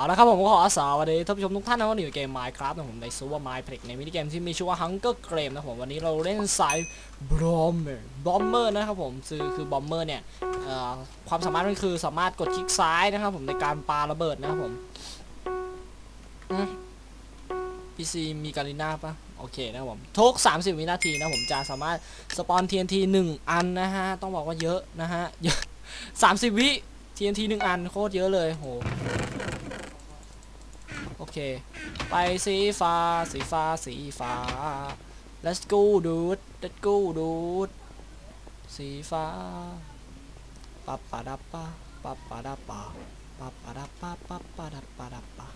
เอาละครับผมก็ขอสวัสดีท่านผู้ชมทุกท่านนะวันนี้อยู่เกม Minecraft นะผมในซูเปอร์ Minecraft ในมินิเกมที่มีชื่อว่า Hunger Game นะผมวันนี้เราเล่นสาย Bomber Bomber นะครับผมคือคือ Bomber เนี่ยความสามารถมันคือสามารถกดคลิกซ้ายนะครับผมในการปาระเบิดนะครับผมอืม PC มีการีนาปะโอเคนะครับผมทุก 30 วินาทีนะผมจะสามารถสปอน TNT 1 อันนะฮะต้องบอกว่าเยอะนะฮะเยอะ30 วิ TNT 1 อันโคตรเยอะเลยโห เค ไปสีฟ้า สีฟ้า สีฟ้า let's go dude let's go dude สีฟ้าปับปะดับปะปับปะดับปะปับปะดับปะปับปะดับปะดับปะ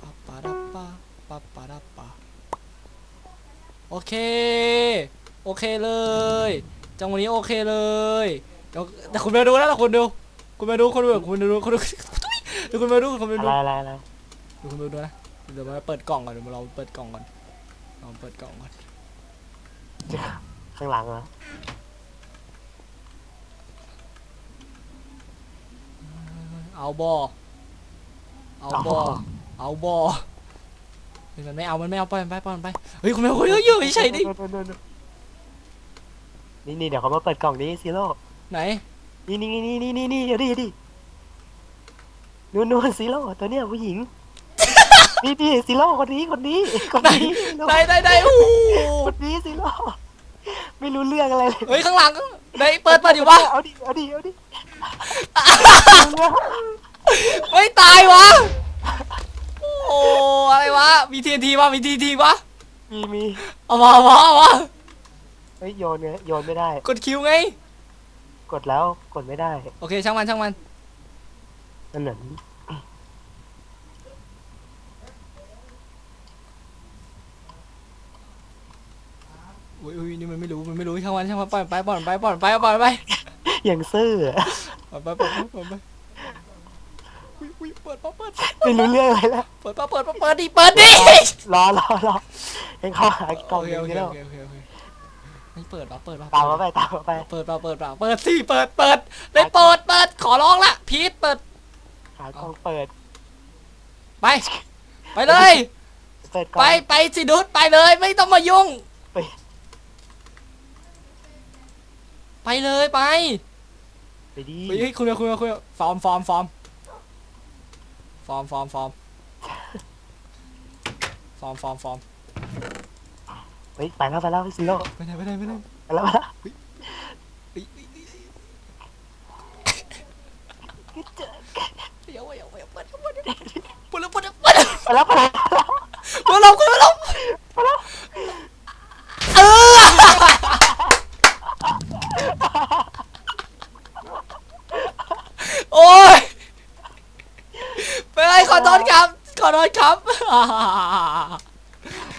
ปับปะดับปะปับปะดับปะโอเค โอเคเลย จังหวะนี้โอเคเลยเดี๋ยวแต่คุณมาดูนะแต่คุณดู คุณมาดูคุณดูคุณดูคุณดูเดี๋ยวคุณมาดูคุณมาดูอะไรอะไร ดูคุณดูด้วยนะเดี๋ยวมาเปิดกล่องก่อนเดี๋ยวเราเปิดกล่องก่อนเราเปิดกล่องก่อนข้างหลังเหรอเอาบอเอาบอเอาบอเฮ้ยมันไม่เอา มันไม่เอาไปมันไปปล่อยมันไป เฮ้ยคุณไม่เอาเฮ้ยเฮ้ยเฮ้ยใช่ดิ นี่นี่เดี๋ยวเขามาเปิดกล่องนี้ซีโร่ ไหน นี่นี่นี่นี่นี่นี่เดี๋ยวดิเดี๋ยวดินู่นนู่นซีโร่ตัวเนี้ยผู้หญิง นี่นี่ซีโร่คนนี้คนนี้คนไหนนี้ไหนไหนไหนโอ้โหคนนี้ซีโร่ไม่รู้เรื่องอะไรเลยเฮ้ยข้างหลังไหนเปิดเปิดอยู่ปะเอาดิเอาดิเอาดิเฮ้ยตายวะโอ้อะไรวะมีทีทีวะมีทีทีวะมีมีเอามาเอามาเอามาเฮ้ยโยนเนี่ยโยนไม่ได้ กดคิวไง กดแล้วกดไม่ได้ โอเคช่างมันช่างมันนั่นเหมือน อุ้ยอุ้ยนี่มันไม่รู้มันไม่รู้ช่างมันช่างมันปล่อยมันไปปล่อยมันไปปล่อยมันไปปล่อยมันไปอย่างซื่ออะเปิดไปเปิดไปเปิดไปอุ๊ยอุ๊ยเปิดปะเปิดไม่รู้เรื่องอะไรแล้วเปิดปะเปิดปะเปิดดิเปิดดิรอรอรอให้เขาหากล่องโอเคนี้โอเคแล้วโอเคโอเคโอเคไม่เปิดปะเปิดปะตามมาไปตามมาไปเปิดปะเปิดปะเปิดสิเปิดเปิดได้เปิดเปิดขอร้องละพีทเปิดหากล่องเปิด ไป ไปเลยเปิดกล่ไปองไปสิดุดไปเลยไม่ต้องมายุ่ง ไปไปเลยไปไปดิเฮ้ยเฮ้ยคุณคุณคุณฟอร์มฟอร์มฟอร์มฟอร์มฟอร์มฟอร์มฟอร์มฟอร์มฟอร์มเฮ้ยไปแล้วไปแล้วซิโร่ไปไหนไปไหนไปไหนไปแล้วไปแล้วเฮ้ยเฮ้ยเฮ้ยเดี๋ยวเดี๋ยวเดี๋ยวเปิดเปิดเปิดเปิดเปิดเปิดเปิดไปแล้วไปแล้วเปิดลงเปิดลงเออ ไปเลยขอโทษครับ ขอโทษครับ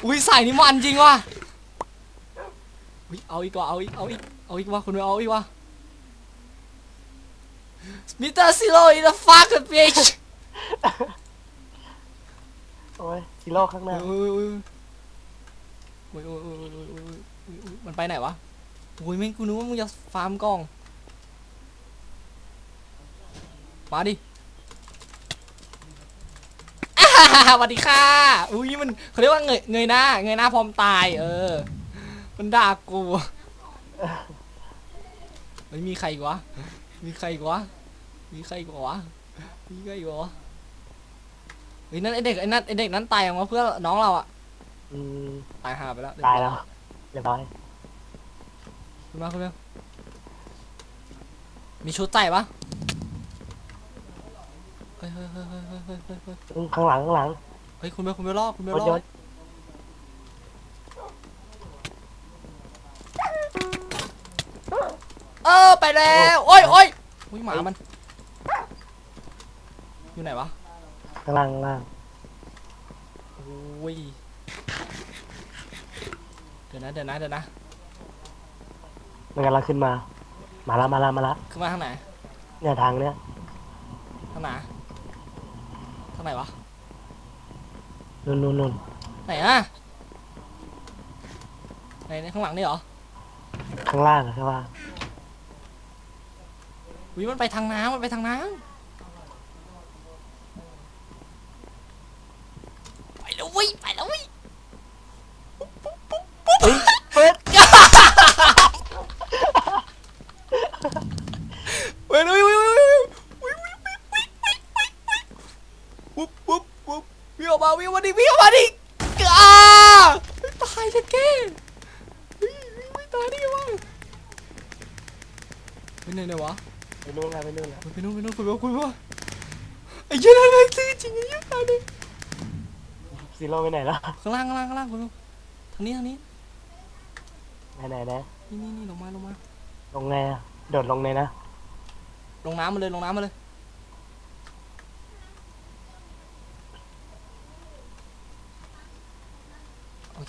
อุ้ยใส่นี่มันจริงว่ะอุ้ยเอาอีกว่าเอาอีก เอาอีก เอาอีกว่าคุณเอาอีกว่ามิเตอร์ซิโร่ in the fucking bitch โอ้ยซิโร่ข้างหน้าอุ้ยอุ้ยอุ้ยอุ้ยอุ้ยมันไปไหนวะโอ้ยแม่งกูนึกว่ามึงจะฟาร์มกล้อง มาดิ สวัสดีค่ะ อุ้ยมันเขาเรียกว่าเงยเงยหน้า เงยหน้าพร้อมตาย เออ มันด่ากูไม่มีใครอีกวะ มีใครอีกวะ มีใครอีกวะ มีใครอีกวะเฮ้ยนั่นไอเด็กไอนั่นไอเด็กนั้นตายยังวะเพื่อนน้องเราอะอืมตายหาไปแล้วตายแล้วเรียบร้อยขึ้นมาขึ้นมามีชุดใส่ปะ เฮ้ยเฮ้ยเฮ้ยเฮ้ยเฮ้ยเฮ้ยเฮ้ยเฮ้ยอืมข้างหลังข้างหลัง เฮ้ยคุณไปคุณไปรอดคุณไปรถรยอนดต์เออไปแล้วโอ้ยโอ้ยอุ้ยหมามัน อยู่ไหนวะข้างล่างข้างล่างโอ้ยเดี๋ยวนะเดี๋ยวนะเดี๋ยวนะมันกำลังขึ้นมา มาละมาละมาละขึ้นมาทางไหนเนี่ยทางเนี้ยทางไหน ทางไหนวะนู่นนู่นนู่นไหนอะไหนในข้างหลังนี่เหรอข้างล่างอะข้างล่างวิมันไปทางน้ำมันไปทางน้ ปุ๊บปุ๊บปุ๊บวิ่งออก มาวิ่งออกมาดิวิ่งออกมาดิอ้าตายจะแก้เฮ้ยไม่ตายได้ไงวะไปไหนเนี่ยวะไปนู่นแล้วไปนู่นแล้วไปนู่นไปนู่นคุยว่าคุยว่าไอ้เหี้ยนั่นเลยซื้อจริงไอ้เหี้ยตายเลยซีโร่ไปไหนแล้วข้างล่างข้างล่างข้างล่างคุณลุงทางนี้ทางนี้ไหนไหนไหนนี่นี่นี่ลงมาลงมาลงไงอะโดดลงเลยนะลงน้ำมาเลยลงน้ำมาเลย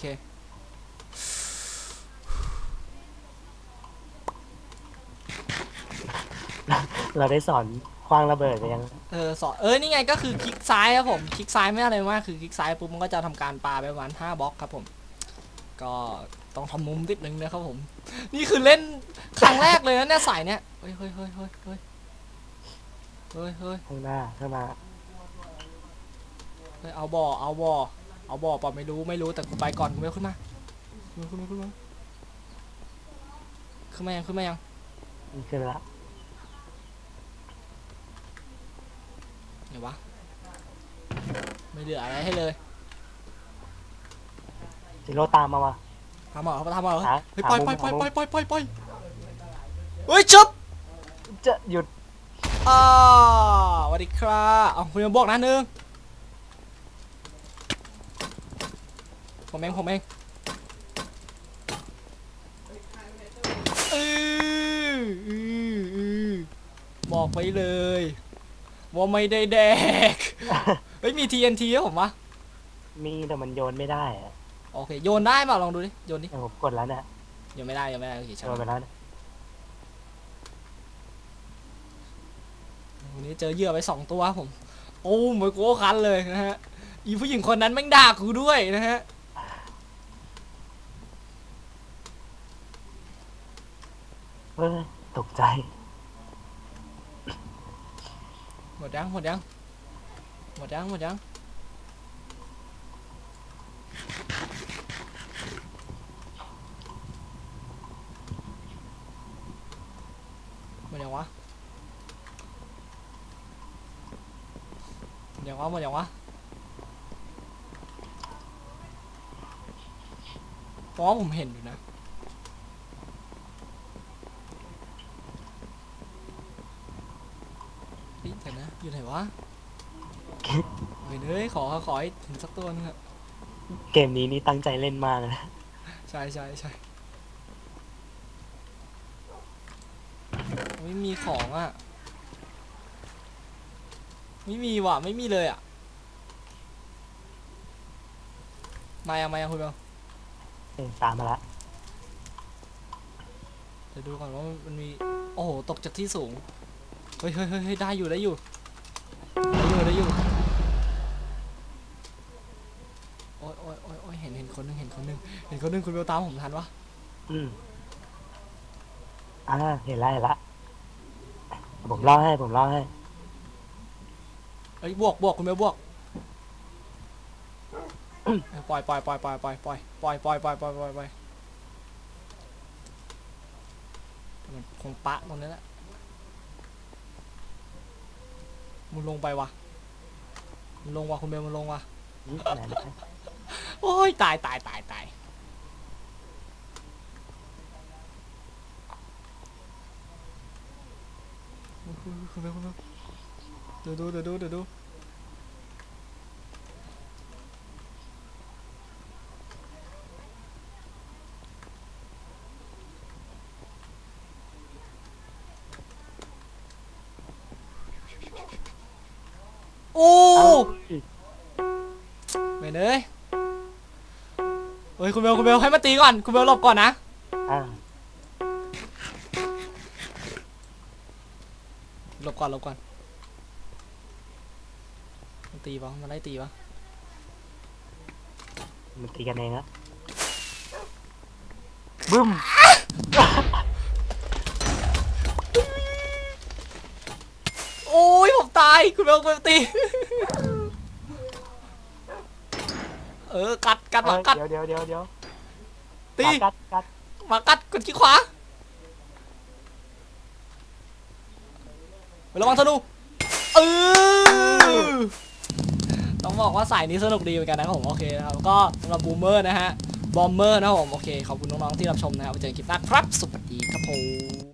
เค เราได้สอนคว้างระเบิดไปยังเออสอนเออนี่ไงก็คือคลิกซ้ายครับผมคลิกซ้ายไม่อะไรมากคือคลิกซ้ายปุ๊บมันก็จะทำการปาไปประมาณ5บล็อกครับผม ก็ต้องทำมุมนิดนึงนะครับผม นี่คือเล่นครั้งแรกเลยนะเนี่ยสายเนี่ยเฮ้ยเฮ้ยเฮ้ยเฮ้ยเฮ้ยเฮ้ยเฮ้ยข้างหน้าข้างหน้าเฮ้ยเอาบ่อเอาบ่อ เอาบ่อเปล่าไม่รู้ไม่รู้แต่กูไปก่อนกูไม่ขึ้นมาขึ้นมาขึ้นมาขึ้นมาขึ้นมายังขึ้นมายังนี่ขึ้นละเดี๋ยววะไม่เหลืออะไรให้เลยซีโร่ตามมาวะทำเหรอทำเหรอหาเฮ้ยหาปล่อยมุมปล่อยปล่อยหามุมปล่อยปล่อยปล่อยปล่อยเฮ้ยชุบจะหยุดอ่าสวัสดีครับเอาคุณมาบอกนะหนึ่ง ผมเองผมเองเอออืออือบอกไปเลย ว่าไม่ได้แดกเฮ้ยมี TNT ให้ผมวะมีแต่มันโยนไม่ได้อะโอเคโยนได้เปล่าลองดูดิโยนดิแต่ผมกดแล้วเนี่ยโยนไม่ได้โยนไม่ได้โอเคช่างโยนไปมันแล้วเนี่ยวันนี้เจอเหยื่อไปสองตัวผม โอ้เหมือนกูก็คันเลยนะฮะอีผู้หญิงคนนั้นแม่งด่ากูด้วยนะฮะ เฮ้ย ตกใจ หมดยังหมดยังหมดยังหมดยังหมดยังวะหมดยังวะหมดยังวะเพราะว่าผมเห็นอยู่นะ เฮ้ยแต่นะอยู่ไหน วะเฮ้ยเฮ้ยขอขอให้ถึงสักตัวนึงอะเกมนี้นี่ตั้งใจเล่นมากนะ ใช่ใช่ใช่ไม่มีของอะไม่มีว่ะ ไม่มีเลยอะมายังมายังคุณเบลเออตามมาละเดี๋ยวดูก่อนว่ามันมี โอ้โห ตกจากที่สูง เฮ้ยเฮ้ยเฮ้ยเฮ้ยได้อยู่ได้อยู่ เห็นคนหนึงคุณเบลตามผมทันวะอืมอ่าเห็นแล้วเห็นละผมเล่าให้ผมเล่าให้เอ้ยบวกบวกคุณเบลบวกเอ้ยปล่อยปล่อยปล่อยปล่อยปล่อยปล่อยปล่อยปล่อยปล่อยปล่อยปล่อยปล่อยมันคงปะตรงนี้แหละมันลงไปวะมันลงวะคุณเบลมันลงวะอืมไหนไหนโอ้ยตายตายตายตายโอ้ยคุณ เบลคุณเบลเดี๋ยวดูเดี๋ยวดูเดี๋ยวดูโอ้เอ้าไม่เลยเฮ้ยคุณเบลคุณเบลให้มาตีก่อน คุณเบลหลบก่อนนะอ่า บก่อนหลบก่อนมันตีปะมันไล่ตีปะมันตีกันเองอะบึ้มโอ้ยผมตายคุณเบลคุณเบลตีเออกัดกัดหมากัดเดี๋ยวเดี๋ยวเดี๋ยวเดี๋ยวตีกัดกัดหมากัดกดขี้ขวา ระวังธนูเออบอกว่าสายนี้สนุกดีเหมือนกันนะครับผมโอเคนะครับก็สำหรับบูมเมอร์นะฮะบอมเมอร์นะครับผมโอเคขอบคุณน้องๆที่รับชมนะครับไว้เจอกันคลิปหน้าครับสวัสดีครับผม